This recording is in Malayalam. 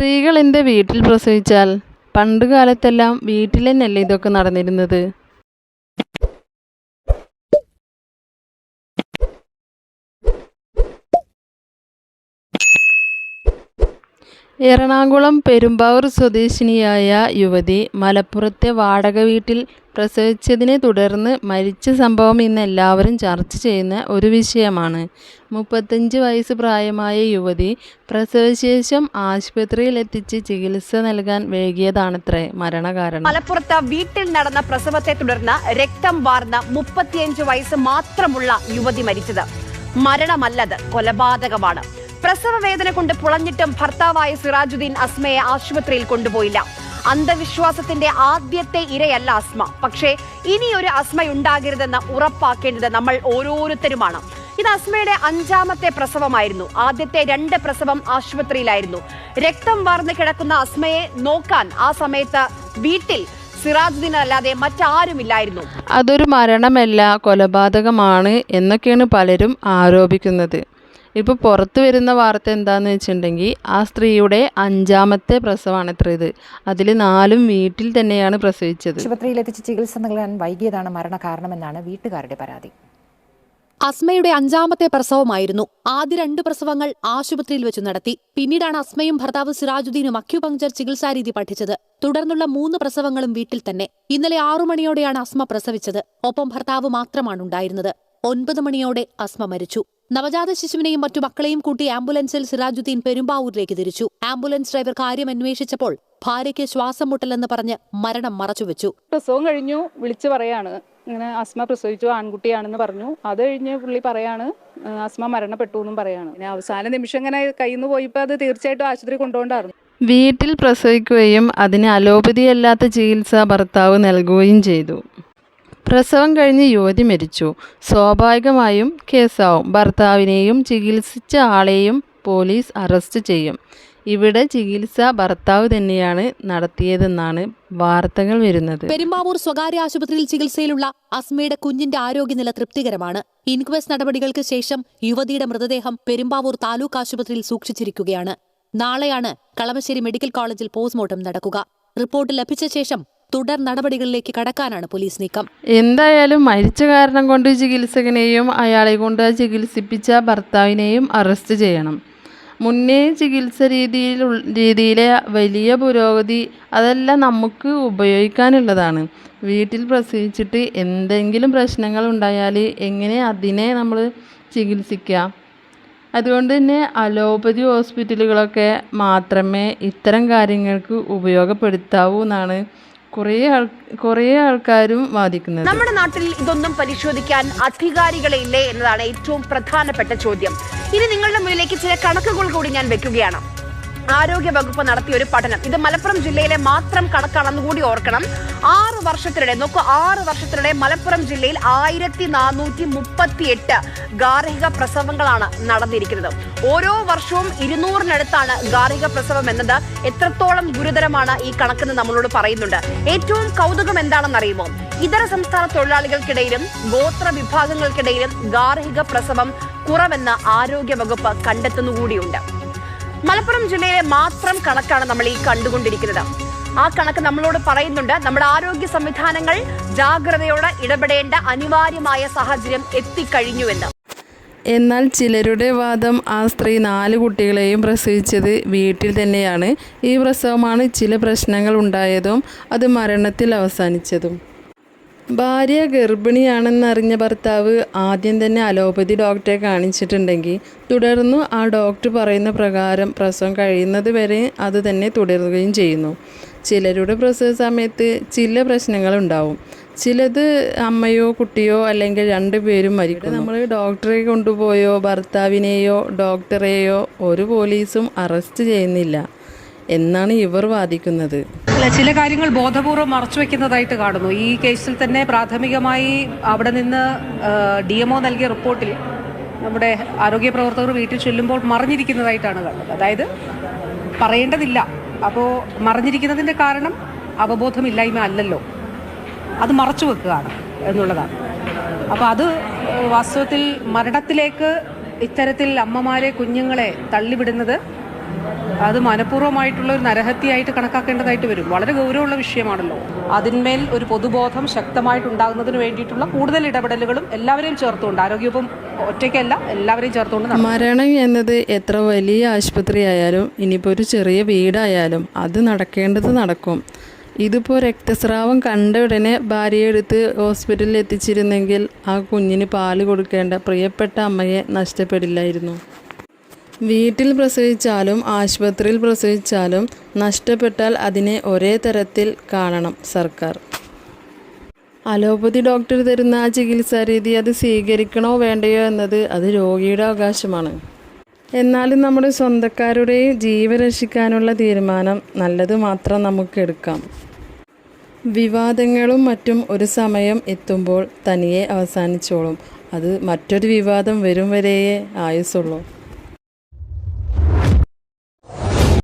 സ്ത്രീകൾ വീട്ടിൽ പ്രസവിച്ചാൽ? പണ്ട് കാലത്തെല്ലാം വീട്ടിൽ തന്നെയല്ലേ ഇതൊക്കെ നടന്നിരുന്നത്? എറണാകുളം പെരുമ്പാവൂർ സ്വദേശിനിയായ യുവതി മലപ്പുറത്തെ വാടക വീട്ടിൽ പ്രസവിച്ചതിനെ തുടർന്ന് മരിച്ച സംഭവം ഇന്ന് എല്ലാവരും ചർച്ച ചെയ്യുന്ന ഒരു വിഷയമാണ്. മുപ്പത്തഞ്ച് വയസ്സ് പ്രായമായ യുവതി പ്രസവശേഷം ആശുപത്രിയിൽ എത്തിച്ച് ചികിത്സ നൽകാൻ വൈകിയതാണത്രേ മരണകാരണം. മലപ്പുറത്ത് വീട്ടിൽ നടന്ന പ്രസവത്തെ തുടർന്ന് രക്തം വാർന്ന മുപ്പത്തിയഞ്ച് വയസ്സ് മാത്രമുള്ള യുവതി മരിച്ചത്. മരണമല്ലത് കൊലപാതകമാണ്. പ്രസവ വേദന കൊണ്ട് പുളഞ്ഞിട്ടും ഭർത്താവായ സിറാജുദ്ദീൻ അസ്മയെ ആശുപത്രിയിൽ കൊണ്ടുപോയില്ല. അന്ധവിശ്വാസത്തിന്റെ ആദ്യത്തെ ഇരയല്ല അസ്മ. പക്ഷേ ഇനി ഒരു അസ്മയുണ്ടാകരുതെന്ന് ഉറപ്പാക്കേണ്ടത് നമ്മൾ ഓരോരുത്തരുമാണ്. ഇത് അസ്മയുടെ അഞ്ചാമത്തെ പ്രസവമായിരുന്നു. ആദ്യത്തെ രണ്ട് പ്രസവം ആശുപത്രിയിലായിരുന്നു. രക്തം വാർന്നു കിടക്കുന്ന അസ്മയെ നോക്കാൻ ആ സമയത്ത് വീട്ടിൽ സിറാജുദ്ദീൻ അല്ലാതെ മറ്റാരുമില്ലായിരുന്നു. അതൊരു മരണമല്ല കൊലപാതകമാണ് എന്നൊക്കെയാണ് പലരും ആരോപിക്കുന്നത്. ഇപ്പോൾ പുറത്ത് വരുന്ന വാർത്ത എന്താണെന്ന് വെച്ചിട്ടുണ്ടെങ്കിൽ ആ സ്ത്രീയുടെ അഞ്ചാമത്തെ പ്രസവമാണ് ഇത്ര ഇത്. അതിൽ നാലും വീട്ടിൽ തന്നെയാണ് പ്രസവിച്ചത്. ആശുപത്രിയിലെത്തിച്ച് ചികിത്സ നൽകാൻ വൈകിയതാണ് മരണകാരണമെന്നാണ് വീട്ടുകാരുടെ പരാതി. അസ്മയുടെ അഞ്ചാമത്തെ പ്രസവമായിരുന്നു. ആദ്യ രണ്ട് പ്രസവങ്ങൾ ആശുപത്രിയിൽ വെച്ച് നടത്തി. പിന്നീടാണ് അസ്മയും ഭർത്താവ് സിറാജുദ്ദീനും അക്യുപങ്ചർ ചികിത്സാരീതി പഠിച്ചത്. തുടർന്നുള്ള മൂന്ന് പ്രസവങ്ങളും വീട്ടിൽ തന്നെ. ഇന്നലെ ആറു മണിയോടെയാണ് അസ്മ പ്രസവിച്ചത്. ഒപ്പം ഭർത്താവ് മാത്രമാണ് ഉണ്ടായിരുന്നത്. ഒൻപത് മണിയോടെ അസ്മ മരിച്ചു. നവജാത ശിശുവിനെയും മറ്റു മക്കളെയും കൂട്ടി ആംബുലൻസിൽ സിറാജുദ്ദീൻ പെരുമ്പാവൂരിലേക്ക് തിരിച്ചു. ആംബുലൻസ് ഡ്രൈവർ കാര്യം അന്വേഷിച്ചപ്പോൾ ഭാര്യയ്ക്ക് ശ്വാസം മുട്ടലെന്ന് പറഞ്ഞ് മരണം മറച്ചുവെച്ചു. പ്രസവം കഴിഞ്ഞു. വിളിച്ചു പറയാണ്. ഇങ്ങനെ അസ്മ പ്രസവിച്ചു. ആൺകുട്ടിയാണെന്ന് പറഞ്ഞു. അത് കഴിഞ്ഞ് പുള്ളി പറയാണ് "ആ, അസ്മ മരണപ്പെട്ടു എന്നും പറയാണ്. പിന്നെ അവസാന നിമിഷം ഇങ്ങനെ കയ്യിൽ നിന്ന് പോയപ്പോൾ അത് തീർച്ചയായിട്ടും ആശുപത്രി കൊണ്ടുപോകണ്ടായിരുന്നു. വീട്ടിൽ പ്രസവിക്കുകയും അതിന് അലോപതിയല്ലാത്ത ചികിത്സ ഭർത്താവ് നൽകുകയും ചെയ്തു. പ്രസവം കഴിഞ്ഞ് യുവതി മരിച്ചു. സ്വാഭാവികമായും കേസാവും. ഭർത്താവിനെയും ചികിത്സിച്ച ആളെയും പോലീസ് അറസ്റ്റ് ചെയ്യും. ഇവിടെ ചികിത്സ ഭർത്താവ് തന്നെയാണ് നടത്തിയതെന്നാണ് വാർത്തകൾ വരുന്നത്. പെരുമ്പാവൂർ സ്വകാര്യ ആശുപത്രിയിൽ ചികിത്സയിലുള്ള അസ്മയുടെ കുഞ്ഞിന്റെ ആരോഗ്യനില തൃപ്തികരമാണ്. ഇൻക്വസ്റ്റ് നടപടികൾക്ക് ശേഷം യുവതിയുടെ മൃതദേഹം പെരുമ്പാവൂർ താലൂക്ക് ആശുപത്രിയിൽ സൂക്ഷിച്ചിരിക്കുകയാണ്. നാളെയാണ് കളമശ്ശേരി മെഡിക്കൽ കോളേജിൽ പോസ്റ്റ്മോർട്ടം നടക്കുക. റിപ്പോർട്ട് ലഭിച്ച ശേഷം തുടർ നടപടികളിലേക്ക് കടക്കാനാണ് പോലീസ് നീക്കം. എന്തായാലും മരിച്ച കാരണം കൊണ്ട് ചികിത്സകനെയും അയാളെ കൊണ്ട് ചികിത്സിപ്പിച്ച ഭർത്താവിനെയും അറസ്റ്റ് ചെയ്യണം. മുന്നേ ചികിത്സ രീതിയിൽ രീതിയിലെ വലിയ പുരോഗതി അതെല്ലാം നമുക്ക് ഉപയോഗിക്കാനുള്ളതാണ്. വീട്ടിൽ പ്രസവിച്ചിട്ട് എന്തെങ്കിലും പ്രശ്നങ്ങൾ ഉണ്ടായാൽ എങ്ങനെ അതിനെ നമ്മൾ ചികിത്സിക്കുക അതുകൊണ്ട് തന്നെ അലോപ്പതി ഹോസ്പിറ്റലുകളൊക്കെ മാത്രമേ ഇത്തരം കാര്യങ്ങൾക്ക് ഉപയോഗപ്പെടുത്താവൂ എന്നാണ് കുറേ കുറേ ആൾക്കാരും വാദിക്കുന്നത്. നമ്മുടെ നാട്ടിൽ ഇതൊന്നും പരിശോധിക്കാൻ അധികാരികളെ ഇല്ലേ എന്നതാണ് ഏറ്റവും പ്രധാനപ്പെട്ട ചോദ്യം. ഇനി നിങ്ങളുടെ മുന്നിലേക്ക് ചില കണക്കുകൾ കൂടി ഞാൻ വെക്കുകയാണ്. ആരോഗ്യ വകുപ്പ് നടത്തിയ ഒരു പഠനം. ഇത് മലപ്പുറം ജില്ലയിലെ മാത്രം കണക്കാണെന്ന് കൂടി ഓർക്കണം. ആറ് വർഷത്തിനിടെ നോക്കൂ ആറ് വർഷത്തിനിടെ മലപ്പുറം ജില്ലയിൽ ആയിരത്തി നാനൂറ്റി മുപ്പത്തി എട്ട് ഗാർഹിക പ്രസവങ്ങളാണ് നടന്നിരിക്കുന്നത്. ഓരോ വർഷവും ഇരുന്നൂറിനടുത്താണ് ഗാർഹിക പ്രസവം എന്നത്. എത്രത്തോളം ഗുരുതരമാണ് ഈ കണക്കെന്ന് നമ്മളോട് പറയുന്നുണ്ട്. ഏറ്റവും കൗതുകം എന്താണെന്നറിയുമോ? ഇതര സംസ്ഥാന തൊഴിലാളികൾക്കിടയിലും ഗോത്ര വിഭാഗങ്ങൾക്കിടയിലും ഗാർഹിക പ്രസവം കുറവെന്ന് ആരോഗ്യ വകുപ്പ് കണ്ടെത്തുന്നുകൂടിയുണ്ട്. മലപ്പുറം ജില്ലയിലെ മാത്രം കണക്കാണ് നമ്മൾ ഈ കണ്ടുകൊണ്ടിരിക്കുന്നത്. ആ കണക്ക് നമ്മളോട് പറയുന്നുണ്ട്. നമ്മുടെ ആരോഗ്യ സംവിധാനങ്ങൾ ജാഗ്രതയോടെ ഇടപെടേണ്ട അനിവാര്യമായ സാഹചര്യം എത്തിക്കഴിഞ്ഞുവെന്ന്. എന്നാൽ ചിലരുടെ വാദം ആ സ്ത്രീ നാല് കുട്ടികളെയും പ്രസവിച്ചത് വീട്ടിൽ തന്നെയാണ്. ഈ പ്രസവമാണ് ചില പ്രശ്നങ്ങൾ ഉണ്ടായതും അത് മരണത്തിൽ അവസാനിച്ചതും. ഭാര്യ ഗർഭിണിയാണെന്നറിഞ്ഞ ഭർത്താവ് ആദ്യം തന്നെ അലോപ്പതി ഡോക്ടറെ കാണിച്ചിട്ടുണ്ടെങ്കിൽ തുടർന്ന് ആ ഡോക്ടർ പറയുന്ന പ്രകാരം പ്രസവം കഴിയുന്നത് വരെ അത് തന്നെ തുടരുകയും ചെയ്യുന്നു. ചിലരുടെ പ്രസവ സമയത്ത് ചില പ്രശ്നങ്ങളുണ്ടാവും ചിലത് അമ്മയോ കുട്ടിയോ അല്ലെങ്കിൽ രണ്ടുപേരും മരിക്കും നമ്മൾ ഡോക്ടറെ കൊണ്ടുപോയോ ഭർത്താവിനെയോ ഡോക്ടറെയോ ഒരു പോലീസും അറസ്റ്റ് ചെയ്യുന്നില്ല എന്നാണ് ഇവർ വാദിക്കുന്നത്. അല്ല ചില കാര്യങ്ങൾ ബോധപൂർവം മറച്ചുവെക്കുന്നതായിട്ട് കാണുന്നു. ഈ കേസിൽ തന്നെ പ്രാഥമികമായി അവിടെ നിന്ന് ഡി എംഒ നൽകിയ റിപ്പോർട്ടിൽ നമ്മുടെ ആരോഗ്യ പ്രവർത്തകർ വീട്ടിൽ ചെല്ലുമ്പോൾ മറിഞ്ഞിരിക്കുന്നതായിട്ടാണ് കണ്ടത്. അതായത് പറയേണ്ടതില്ല. അപ്പോൾ മറിഞ്ഞിരിക്കുന്നതിന്റെ കാരണം അവബോധമില്ലായ്മ അല്ലല്ലോ. അത് മറച്ചു വെക്കുകയാണ് എന്നുള്ളതാണ്. അപ്പോൾ അത് വാസ്തവത്തിൽ മരണത്തിലേക്ക് ഇത്തരത്തിൽ അമ്മമാരെ കുഞ്ഞുങ്ങളെ തള്ളിവിടുന്നത് അത് മനഃപൂർവമായിട്ടുള്ള ഒരു നരഹത്യയായിട്ട് കണക്കാക്കേണ്ടതായിട്ട് വരും. വളരെ ഗൗരവമുള്ള വിഷയമാണല്ലോ. അതിന്മേൽ ഒരു പൊതുബോധം ശക്തമായിട്ടുണ്ടാകുന്നതിന് വേണ്ടിയിട്ടുള്ള കൂടുതൽ ഇടപെടലുകളും എല്ലാവരെയും ചേർത്തുകൊണ്ട് ആരോഗ്യവും ഒറ്റയ്ക്കല്ല എല്ലാവരെയും ചേർത്തുകൊണ്ട്. മരണം എന്നത് എത്ര വലിയ ആശുപത്രി ആയാലും ഇനിയിപ്പോൾ ഒരു ചെറിയ വീടായാലും അത് നടക്കേണ്ടത് നടക്കും. ഇതിപ്പോൾ രക്തസ്രാവം കണ്ട ഉടനെ ഭാര്യയെ എടുത്ത് ഹോസ്പിറ്റലിൽ എത്തിച്ചിരുന്നെങ്കിൽ ആ കുഞ്ഞിന് പാൽ കൊടുക്കേണ്ട പ്രിയപ്പെട്ട അമ്മയെ നഷ്ടപ്പെടില്ലായിരുന്നു. വീട്ടിൽ പ്രസവിച്ചാലും ആശുപത്രിയിൽ പ്രസവിച്ചാലും നഷ്ടപ്പെട്ടാൽ അതിനെ ഒരേ തരത്തിൽ കാണണം സർക്കാർ. അലോപ്പതി ഡോക്ടർ തരുന്ന ആ ചികിത്സാരീതി അത് സ്വീകരിക്കണോ വേണ്ടയോ എന്നത് അത് രോഗിയുടെ അവകാശമാണ്. എന്നാലും നമ്മുടെ സ്വന്തക്കാരുടെ ജീവൻ രക്ഷിക്കാനുള്ള തീരുമാനം നല്ലത് മാത്രം നമുക്ക് എടുക്കാം. വിവാദങ്ങളും മറ്റും ഒരു സമയം എത്തുമ്പോൾ തനിയെ അവസാനിച്ചോളും. അത് മറ്റൊരു വിവാദം വരും വരെയേ ആയുസുള്ളൂ